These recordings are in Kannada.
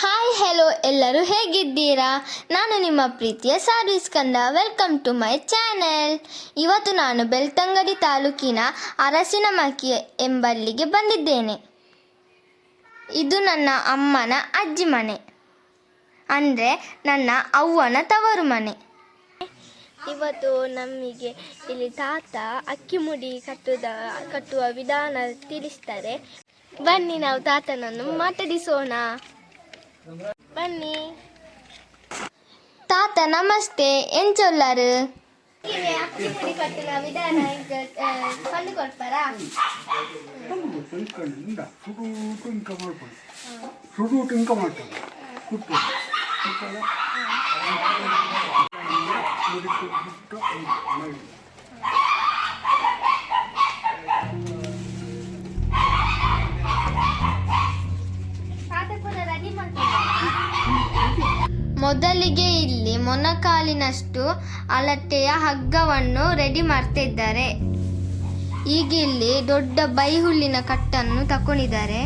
ಹಾಯ್ ಹೆಲೋ ಎಲ್ಲರೂ ಹೇಗಿದ್ದೀರಾ? ನಾನು ನಿಮ್ಮ ಪ್ರೀತಿಯ ಸಾರು ಕಂದ ವೆಲ್ಕಮ್ ಟು ಮೈ ಚಾನೆಲ್ ಇವತ್ತು ನಾನು ಬೆಳ್ತಂಗಡಿ ತಾಲೂಕಿನ ಅರಸಿನಮಕ್ಕಿ ಎಂಬಲ್ಲಿಗೆ ಬಂದಿದ್ದೇನೆ. ಇದು ನನ್ನ ಅಮ್ಮನ ಅಜ್ಜಿ ಮನೆ. ಅಂದರೆ ನನ್ನ ಅವ್ವನ ತವರು ಮನೆ. ಇವತ್ತು ನಮಗೆ ಇಲ್ಲಿ ತಾತ ಅಕ್ಕಿ ಮುಡಿ ಕಟ್ಟುದ, ಕಟ್ಟುವ ವಿಧಾನ ತಿಳಿಸ್ತಾರೆ. ಬನ್ನಿ ನಾವು ತಾತನನ್ನು ಮಾತಾಡಿಸೋಣ. ಬನ್ನಿ. ತಾತ ನಮಸ್ತೆ. ಏನ್ ಚೊಲ್ಲಾರು? ಅಕ್ಕಿ ಮುಡಿ ಕಟ್ಟಿನ ವಿಧಾನ ಈಗ ಮೊದಲಿಗೆ ಇಲ್ಲಿ ಮೊನಕಾಲಿನಷ್ಟು ಅಳತೆಯ ಹಗ್ಗವನ್ನು ರೆಡಿ ಮಾಡ್ತಿದ್ದಾರೆ. ಈಗ ಇಲ್ಲಿ ದೊಡ್ಡ ಬೈಹುಲ್ಲಿನ ಕಟ್ಟನ್ನು ತಕೊಂಡಿದ್ದಾರೆ.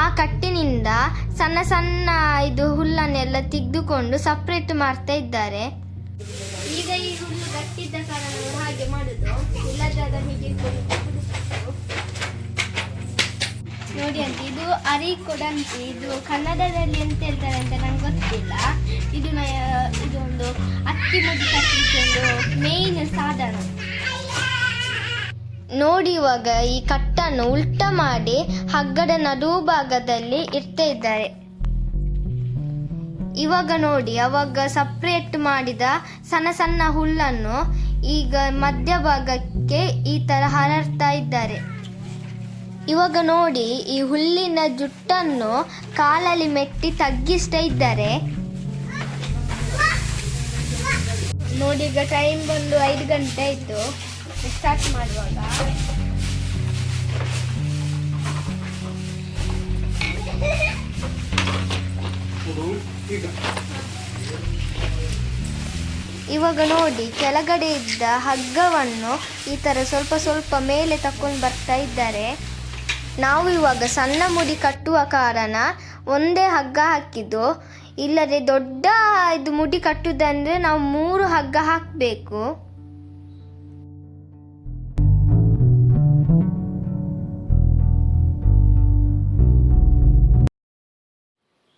ಆ ಕಟ್ಟಿನಿಂದ ಸಣ್ಣ ಸಣ್ಣ ಇದು ಹುಲ್ಲನ್ನೆಲ್ಲ ತೆಗೆದುಕೊಂಡು ಸಪ್ರೇಟ್ ಮಾಡ್ತಾ ಇದ್ದಾರೆ. ಈಗ ಈ ಹುಲ್ಲು ಗಟ್ಟಿದ್ದ ಕಾರಣ ಹಾಗೆ ಮಾಡುದು. ಇಲ್ಲದಾದ ಹೀಗೆ ನೋಡಿ ಅಂತ, ಇದು ಅರಿ ಕೊಡಂತಿ, ಇದು ಕನ್ನಡದಲ್ಲಿ ಎಂತ ಹೇಳ್ತಾರೆ ಅಂತ ನಂಗೆ ಗೊತ್ತಿಲ್ಲ. ಇದು ಇದೊಂದು ಅಕ್ಕಿ ಮುದ್ದೆ ಕಟ್ಟಲಿಕ್ಕೆ ಒಂದು ಮೇನ್ ಸಾಧನ. ನೋಡಿ ಇವಾಗ ಈ ಕಟ್ಟನ್ನು ಉಲ್ಟ ಮಾಡಿ ಹಗ್ಗದ ನಡು ಭಾಗದಲ್ಲಿ ಇರ್ತಾ ಇದ್ದಾರೆ. ಇವಾಗ ನೋಡಿ, ಅವಾಗ ಸಪ್ರೇಟ್ ಮಾಡಿದ ಸಣ್ಣ ಸಣ್ಣ ಹುಲ್ಲನ್ನು ಈಗ ಮಧ್ಯಭಾಗಕ್ಕೆ ಈ ತರ ಹರಡ್ತಾ ಇದ್ದಾರೆ. ಇವಾಗ ನೋಡಿ, ಈ ಹುಲ್ಲಿನ ಜುಟ್ಟನ್ನು ಕಾಲಲ್ಲಿ ಮೆಟ್ಟಿ ತಗ್ಗಿಸ್ತಾ ಇದ್ದಾರೆ. ನೋಡಿ, ಈಗ ಟೈಮ್ ಬಂದು ಐದು ಗಂಟೆ ಆಯ್ತು. ಸ್ಟಾರ್ಟ್ ಮಾಡುವಾಗ. ಇವಾಗ ನೋಡಿ, ಕೆಳಗಡೆ ಇದ್ದ ಹಗ್ಗವನ್ನು ಈ ತರ ಸ್ವಲ್ಪ ಸ್ವಲ್ಪ ಮೇಲೆ ತಕೊಂಡು ಬರ್ತಾ ಇದ್ದಾರೆ. ನಾವು ಇವಾಗ ಸಣ್ಣ ಮುಡಿ ಕಟ್ಟುವ ಕಾರಣ ಒಂದೇ ಹಗ್ಗ ಹಾಕಿದ್ದು. ಇಲ್ಲದೆ ದೊಡ್ಡ ಇದು ಮುಡಿ ಕಟ್ಟುದಂದ್ರೆ ನಾವು ಮೂರು ಹಗ್ಗ ಹಾಕಬೇಕು.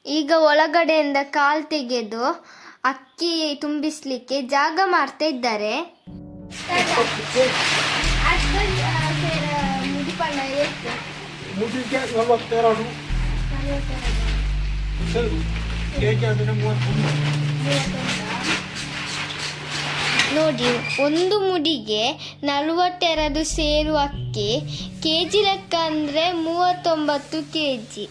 ಈಗ ಒಳಗಡೆಯಿಂದ ಕಾಲ್ ತೆಗೆದು ಅಕ್ಕಿ ತುಂಬಿಸ್ಲಿಕ್ಕೆ ಜಾಗ ಮಾಡ್ತಾ ಇದ್ದಾರೆ. ಮುದಿಗೆ ನಲವತ್ತೆರಡು. ಸರಿ ಕೆ ಜಿ ಆದರೆ ಮೂವತ್ತೊಂದು? ನೋಡಿ ಒಂದು ಮುಡಿಗೆ ನಲವತ್ತೆರಡು ಸೇರು ಅಕ್ಕಿ ಕೆ ಜಿ ಲೆಕ್ಕ ಅಂದರೆ ಮೂವತ್ತೊಂಬತ್ತು ಕೆ ಜಿ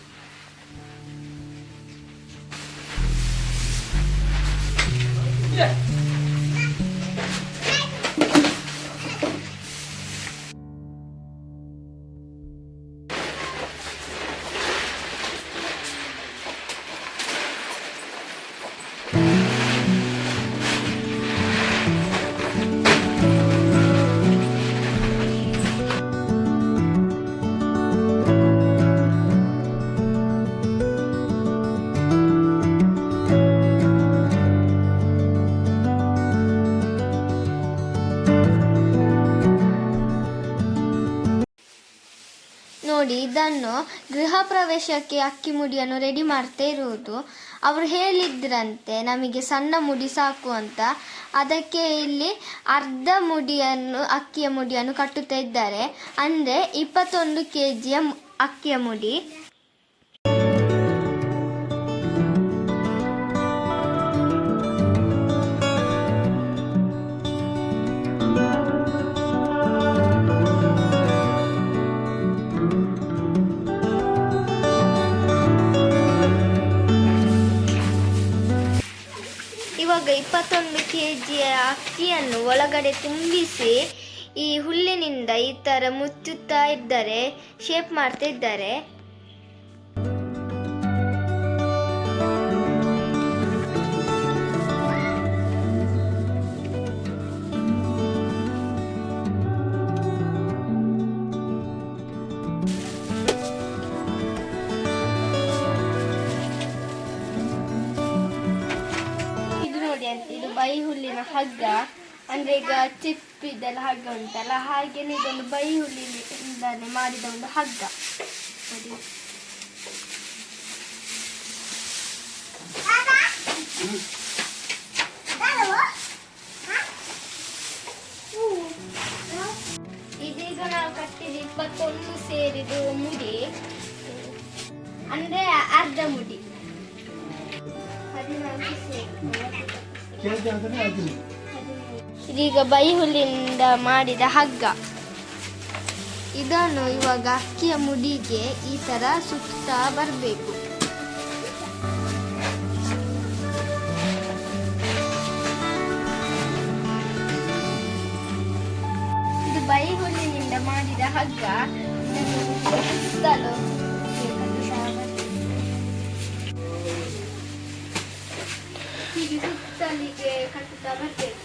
ನೋಡಿ ಇದನ್ನು ಗೃಹ ಪ್ರವೇಶಕ್ಕೆ ಅಕ್ಕಿ ಮುಡಿಯನ್ನು ರೆಡಿ ಮಾಡ್ತಾ ಇರುವುದು. ಅವರು ಹೇಳಿದ್ರಂತೆ, ನಮಗೆ ಸಣ್ಣ ಮುಡಿ ಸಾಕು ಅಂತ. ಅದಕ್ಕೆ ಇಲ್ಲಿ ಅರ್ಧ ಮುಡಿಯನ್ನು, ಅಕ್ಕಿಯ ಮುಡಿಯನ್ನು ಕಟ್ಟುತ್ತಾ ಇದ್ದಾರೆ. ಅಂದರೆ ಇಪ್ಪತ್ತೊಂದು ಕೆ ಜಿಯ ಅಕ್ಕಿಯ ಮುಡಿ. ಇವಾಗ ಇಪ್ಪತ್ತೊಂದು ಕೆ ಜಿಯ ಅಕ್ಕಿಯನ್ನು ಒಳಗಡೆ ತುಂಬಿಸಿ, ಈ ಹುಲ್ಲಿನಿಂದ ಈ ಥರ ಮುಚ್ಚುತ್ತಾ ಇದ್ದಾರೆ ಶೇಪ್ ಮಾಡ್ತಾ ಇದ್ದಾರೆ ಹಗ್ಗ, ಅಂದ್ರೆ ಈಗ ಇದೆಲ್ಲ ಹಗ್ಗ ಉಂಟಲ್ಲ, ಹಾಗೇನೆ ಇದೊಂದು ಬೈ ಹುಲ್ಲಿಂದಾನೆ ಮಾಡಿದ ಒಂದು ಹಗ್ಗ. ಇದೀಗ ನಾವು ಕಟ್ಟಿದ ಇಪ್ಪತ್ತೊಂದು ಸೇರಿದು ಮುಡಿ. ಅಂದ್ರೆ ಅರ್ಧ ಮುಡಿ. ಹದಿನಾಲ್ಕು ಸೇರಿ. ಇದೀಗ ಬೈ ಹುಲ್ಲಿಂದ ಮಾಡಿದ ಹಗ್ಗ. ಇದನ್ನು ಇವಾಗ ಅಕ್ಕಿಯ ಮುಡಿಗೆ ಈ ತರ ಸುತ್ತಾ ಬರಬೇಕು. ಇದು ಬೈ ಹುಲ್ಲಿನಿಂದ ಮಾಡಿದ ಹಗ್ಗ. ಸುತ್ತಲೂ ಸುತ್ತಲಿಗೆ ಕಟ್ಟುತ್ತಾ ಬರಬೇಕು.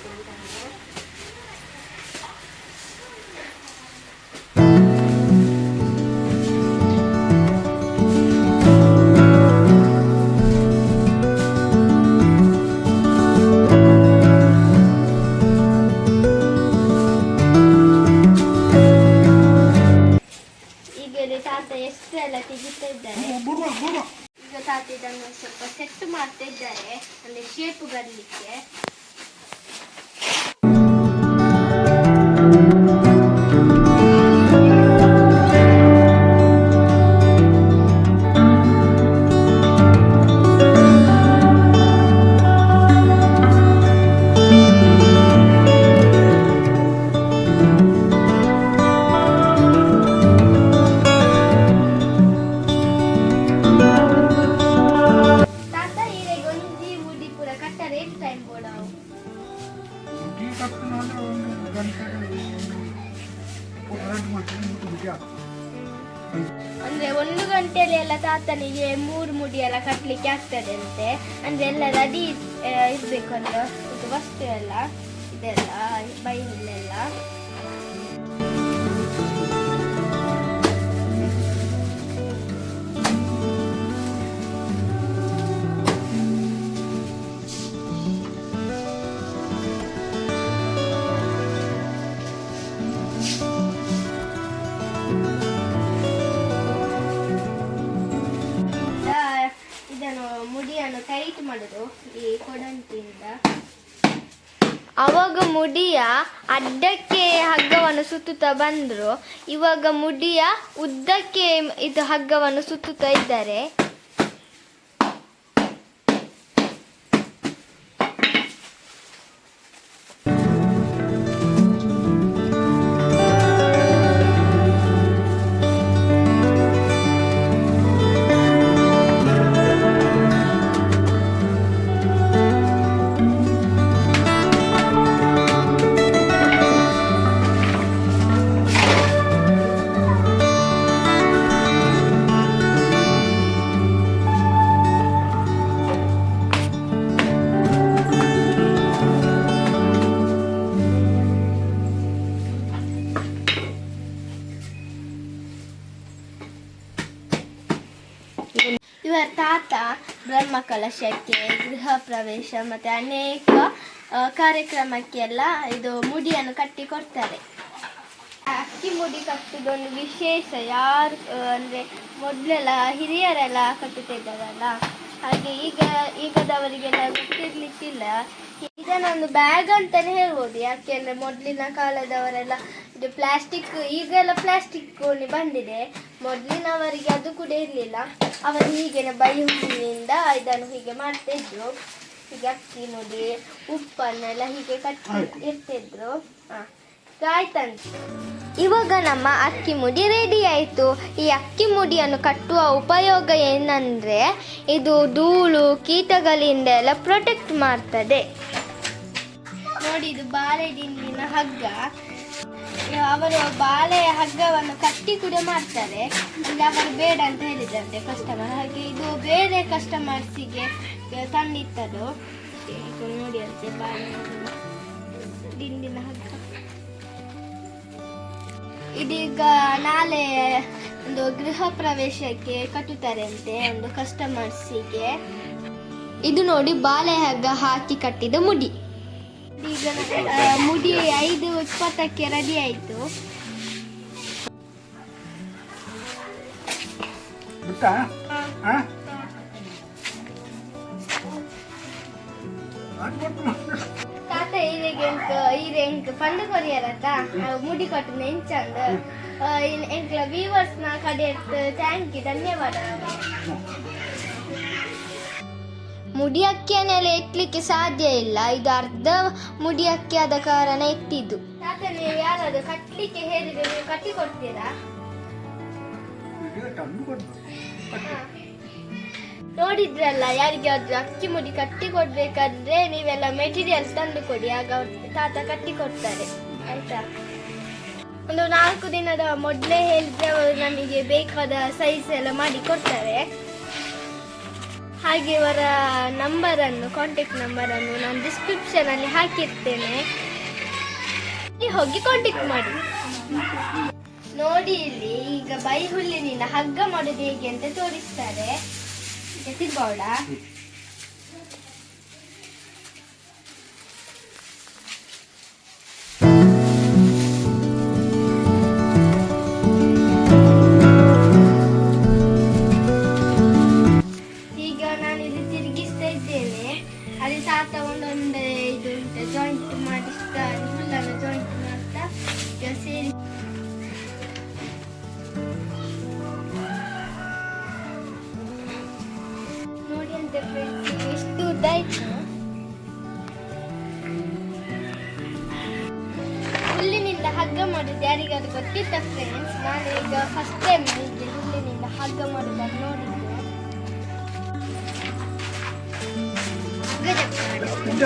ಅಂದ್ರೆ ಒಂದು ಗಂಟೆಯಲ್ಲಿ ಎಲ್ಲ ತಾತನಿಗೆ ಮೂರು ಮುಡಿ ಎಲ್ಲ ಕಟ್ಲಿಕ್ಕೆ ಆಗ್ತದೆ ಅಂತೆ. ಅಂದ್ರೆ ಎಲ್ಲ ರೆಡಿ ಇರ್ಬೇಕು ಅಂದ್ರೆ ವಸ್ತು ಎಲ್ಲ, ಇದೆಲ್ಲ, ಬೈಲೆಲ್ಲ ಅಡ್ಡಕ್ಕೆ ಹಗ್ಗವನ್ನು ಸುತ್ತುತ್ತಾ ಬಂದ್ರು. ಇವಾಗ ಮುಡಿಯ ಉದ್ದಕ್ಕೆ ಇದು ಹಗ್ಗವನ್ನು ಸುತ್ತುತ್ತಾ ಇದ್ದಾರೆ. ಕಲಶಕ್ಕೆ, ಗೃಹ ಪ್ರವೇಶ ಮತ್ತೆ ಅನೇಕ ಕಾರ್ಯಕ್ರಮಕ್ಕೆಲ್ಲ ಇದು ಮುಡಿಯನ್ನು ಕಟ್ಟಿ ಕೊಡ್ತಾರೆ. ಅಕ್ಕಿ ಮುಡಿ ಕಟ್ಟುದೊಂದು ವಿಶೇಷ ಯಾರು ಅಂದ್ರೆ ಮೊದ್ಲೆಲ್ಲ ಹಿರಿಯರೆಲ್ಲ ಕಟ್ಟುತ್ತಿದ್ದಾರಲ್ಲ, ಹಾಗೆ ಈಗ ಈಗದವರಿಗೆಲ್ಲ ಗೊತ್ತಿರ್ಲಿಕ್ಕಿಲ್ಲ. ಇದನ್ನೊಂದು ಬ್ಯಾಗ್ ಅಂತಾನೆ ಹೇಳ್ಬೋದು ಯಾಕೆಂದ್ರೆ ಮೊದಲಿನ ಕಾಲದವರೆಲ್ಲ ಇದು ಪ್ಲಾಸ್ಟಿಕ್ ಈಗೆಲ್ಲ ಪ್ಲಾಸ್ಟಿಕ್ ಗೋಣಿ ಬಂದಿದೆ. ಮೊದಲಿನವರಿಗೆ ಅದು ಕೂಡ ಇರಲಿಲ್ಲ. ಅವರು ಹೀಗೆ ಬೈ ಹುಲ್ಲಿನಿಂದ ಇದನ್ನು ಹೀಗೆ ಮಾಡ್ತಾ ಇದ್ರು ಹೀಗೆ ಅಕ್ಕಿ ನೋಡಿ ಉಪ್ಪನ್ನೆಲ್ಲ ಹೀಗೆ ಕಟ್ ಇರ್ತಿದ್ರು. ಹಾಂ ಆಯ್ತಂತೆ. ಇವಾಗ ನಮ್ಮ ಅಕ್ಕಿ ಮುಡಿ ರೆಡಿ ಆಯಿತು. ಈ ಅಕ್ಕಿ ಮುಡಿಯನ್ನು ಕಟ್ಟುವ ಉಪಯೋಗ ಏನಂದರೆ ಇದು ಧೂಳು ಕೀಟಗಳಿಂದ ಎಲ್ಲ ಪ್ರೊಟೆಕ್ಟ್ ಮಾಡ್ತದೆ. ನೋಡಿ ಇದು ಬಾಳೆ ದಿಂಡಿನ ಹಗ್ಗ. ಅವರು ಬಾಳೆ ಹಗ್ಗವನ್ನು ಕಟ್ಟಿ ಕೂಡ ಮಾಡ್ತಾರೆ. ಇಲ್ಲಿ ಅವರು ಬೇಡ ಅಂತ ಹೇಳಿದಂತೆ ಕಸ್ಟಮರ್ ಹಾಗೆ ಇದು ಬೇರೆ ಕಸ್ಟಮರ್ಸಿಗೆ ತಂದಿತ್ತದು. ನೋಡಿ ಅಂತೆ ಬಾಳೆ ದಿಂಡಿನ ಹಗ್ಗ. ಇದೀಗ ನಾಳೆ ಒಂದು ಗೃಹ ಪ್ರವೇಶಕ್ಕೆ ಕಟ್ಟುತ್ತಾರೆ ಅಂತೆ ಒಂದು ಕಸ್ಟಮರ್ಸಿಗೆ ಇದು ನೋಡಿ ಬಾಳೆ ಹಗ್ಗ ಹಾಕಿ ಕಟ್ಟಿದ ಮುಡಿ. ಈಗ ಮುಡಿ ಐದು ಇಪ್ಪತ್ತಕ್ಕೆ ರೆಡಿ ಆಯ್ತು. ತಾತ ಎಂಕ್ ಈರೆ ಎಂಕ್ ಪಂಡು ಕೊರಿಯರತ್ತ ಮುಡಿ ಕೊಟ್ಟು ಎಂಚಂದ ಎಂಕ್ಲ ವಿವರ್ಸ್ನ ಕಡೆ ಥ್ಯಾಂಕ್ ಯು ಧನ್ಯವಾದ. ಮುಡಿ ಅಕ್ಕಿಯನ್ನೆಲ್ಲ ಎತ್ತಲಿಕ್ಕೆ ಸಾಧ್ಯ ಇಲ್ಲ. ಇದು ಅರ್ಧ ಮುಡಿ ಅಕ್ಕಿ ಆದ ಕಾರಣ ಎತ್ತಿದ್ದು. ತಾತ ನೀವು ಕಟ್ಟಿ ಕೊಡ್ತೀರಾ ನೋಡಿದ್ರಲ್ಲ, ಯಾರಿಗಾದ್ರೂ ಅಕ್ಕಿ ಮುಡಿ ಕಟ್ಟಿ ಕೊಡ್ಬೇಕಂದ್ರೆ ನೀವೆಲ್ಲ ಮೆಟೀರಿಯಲ್ಸ್ ತಂದು ಕೊಡಿ ಆಗ ತಾತ ಕಟ್ಟಿ ಕೊಡ್ತಾರೆ ಆಯ್ತಾ? ಒಂದು ನಾಲ್ಕು ದಿನದ ಮೊದಲೇ ಹೇಳಿದ್ರೆ ಅವರು ನಮಗೆ ಬೇಕಾದ ಸೈಜ್ ಎಲ್ಲ ಮಾಡಿ ಕೊಡ್ತಾರೆ. ಹಾಗೆ ಇವರ ನಂಬರನ್ನು ಕಾಂಟ್ಯಾಕ್ಟ್ ನಂಬರನ್ನು ನಾನು ಡಿಸ್ಕ್ರಿಪ್ಷನ್ ಅಲ್ಲಿ ಹಾಕಿರ್ತೇನೆ. ಹೋಗಿ ಕಾಂಟ್ಯಾಕ್ಟ್ ಮಾಡಿ. ನೋಡಿ ಇಲ್ಲಿ, ಈಗ ಬೈ ಹುಲ್ಲಿನಿಂದ ಹಗ್ಗ ಮಾಡೋದು ಹೇಗೆ ಅಂತ ತೋರಿಸ್ತಾರೆ. ಈಗ ಆಯ್ತು. ಹುಲ್ಲಿನಿಂದ ಹಗ್ಗ ಮಾಡಿದ್ದು ಯಾರಿಗಾದ್ರು ಗೊತ್ತಿತ್ತ ಫ್ರೆಂಡ್ಸ್ ನಾನು ಈಗ ಫಸ್ಟ್ ಟೈಮ್ ಹೀಗೆ ಹುಲ್ಲಿನಿಂದ ಹಗ್ಗ ಮಾಡೋದನ್ನು ನೋಡಿದ್ದೆ. ಗಜ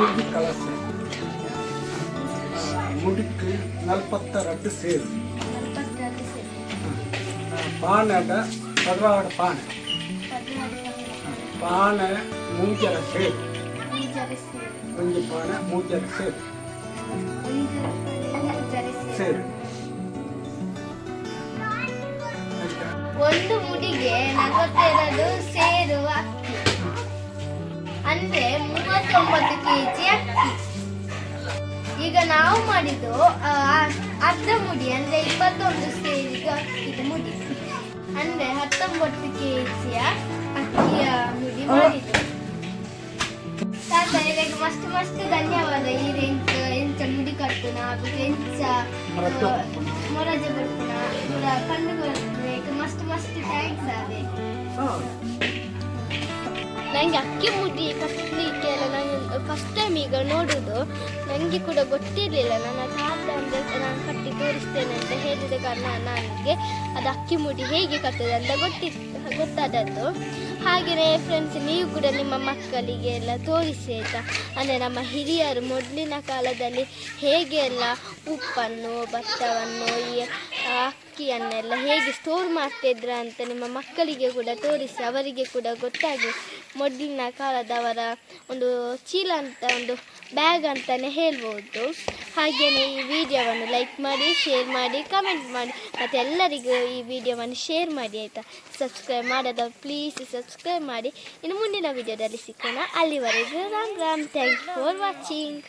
ಮೂರು ಕಲಸ ಮುಡಿக்கு ನಲ್ಪತ್ತೆರಡು ಸೇರು ನಲವತ್ತೆರಡು ಸೆಂಟಿ. ಪಾನದ ಪದವಾಡ ಪಾನ ಹದಿನಾರು ಪಾನ ಮೂಜರ ಸೇರು ಈಜರೆ ಸೇರು. ಒಂದು ಪಾನ ಮೂಜರ ಸೇರು ಈಜರೆ ಈಜರೆ ಸೇರು. ಸೇರು ಒಂದು ಮುಡಿಗೆ ನಲವತ್ತೆರಡು ಸೇರು ಅಕ್ಕಿ ಅಂದ್ರೆ ಮೂವತ್ತೊಂಬತ್ತು ಕೆಜಿ ಅಕ್ಕಿ. ಈಗ ನಾವು ಮಾಡಿದ್ದು ಅರ್ಧ ಮುಡಿ ಅಂದ್ರೆ ಇಪ್ಪತ್ತೊಂದು ಸೇರಿದ ಅಕ್ಕಿದ ಮುಡಿ. ಅಂದ್ರೆ ಹತ್ತೊಂಬತ್ತು ಕೆಜಿಯ ಅಕ್ಕಿಯ ಮುಡಿ ಮಾಡಿದ್ದು. ತಾತ ಇದಕ್ಕೆ ಮಸ್ತ್ ಮಸ್ತ್ ಧನ್ಯವಾದ. ಈ ರೆಂಟ್ ಎಂಚ ಮುಡಿ ಕಟ್ಟುನ ಹಾಗೂ ಎಂಚ ಮೊರಜೆ ಕೊಡ್ತುನ ಕಂಡು ಮಸ್ತ್ ಮಸ್ತ್ ಥ್ಯಾಂಕ್ಸ್ ಅದೇ ನನಗೆ ಅಕ್ಕಿ ಮುಡಿ ಕಟ್ಟಲಿಕ್ಕೆ ಎಲ್ಲ ನಾನು ಫಸ್ಟ್ ಟೈಮ್ ಈಗ ನೋಡೋದು. ನನಗೆ ಕೂಡ ಗೊತ್ತಿರಲಿಲ್ಲ. ನನ್ನ ತಾತ ಅಂದರೆ ನಾನು ಕಟ್ಟಿ ತೋರಿಸ್ತೇನೆ ಅಂತ ಹೇಳಿದ ಕಾರಣ ನನಗೆ ಅದು ಅಕ್ಕಿ ಮುಡಿ ಹೇಗೆ ಕಟ್ಟೋದು ಅಂತ ಗೊತ್ತಿತ್ತು ಗೊತ್ತಾದದ್ದು. ಹಾಗೆಯೇ ಫ್ರೆಂಡ್ಸ್ ನೀವು ಕೂಡ ನಿಮ್ಮ ಮಕ್ಕಳಿಗೆ ಎಲ್ಲ ತೋರಿಸಿ ಆಯಿತಾ? ಅಂದರೆ ನಮ್ಮ ಹಿರಿಯರು ಮೊದಲಿನ ಕಾಲದಲ್ಲಿ ಹೇಗೆ ಎಲ್ಲ ಉಪ್ಪನ್ನು, ಭತ್ತವನ್ನು, ಈ ಅಕ್ಕಿಯನ್ನೆಲ್ಲ ಹೇಗೆ ಸ್ಟೋರ್ ಮಾಡ್ತಿದ್ರ ಅಂತ ನಿಮ್ಮ ಮಕ್ಕಳಿಗೆ ಕೂಡ ತೋರಿಸಿ, ಅವರಿಗೆ ಕೂಡ ಗೊತ್ತಾಗಿ. ಮೊದಲಿನ ಕಾಲದವರ ಒಂದು ಚೀಲ ಅಂತ, ಒಂದು ಬ್ಯಾಗ್ ಅಂತಲೇ ಹೇಳ್ಬೋದು. ಹಾಗೆಯೇ ಈ ವಿಡಿಯೋವನ್ನು ಲೈಕ್ ಮಾಡಿ ಶೇರ್ ಮಾಡಿ ಕಮೆಂಟ್ ಮಾಡಿ, ಮತ್ತು ಎಲ್ಲರಿಗೂ ಈ ವಿಡಿಯೋವನ್ನು ಶೇರ್ ಮಾಡಿ, ಆಯಿತಾ? ಸಬ್ಸ್ಕ್ರೈಬ್ ಮಾಡೋದ ಪ್ಲೀಸ್ ಸಬ್ಸ್ಕ್ರೈಬ್ ಮಾಡಿ. ಇನ್ನು ಮುಂದಿನ ವಿಡಿಯೋದಲ್ಲಿ ಸಿಕ್ಕೋಣ ಅಲ್ಲಿವರೆಗೂ Ram Ram. Thank you for watching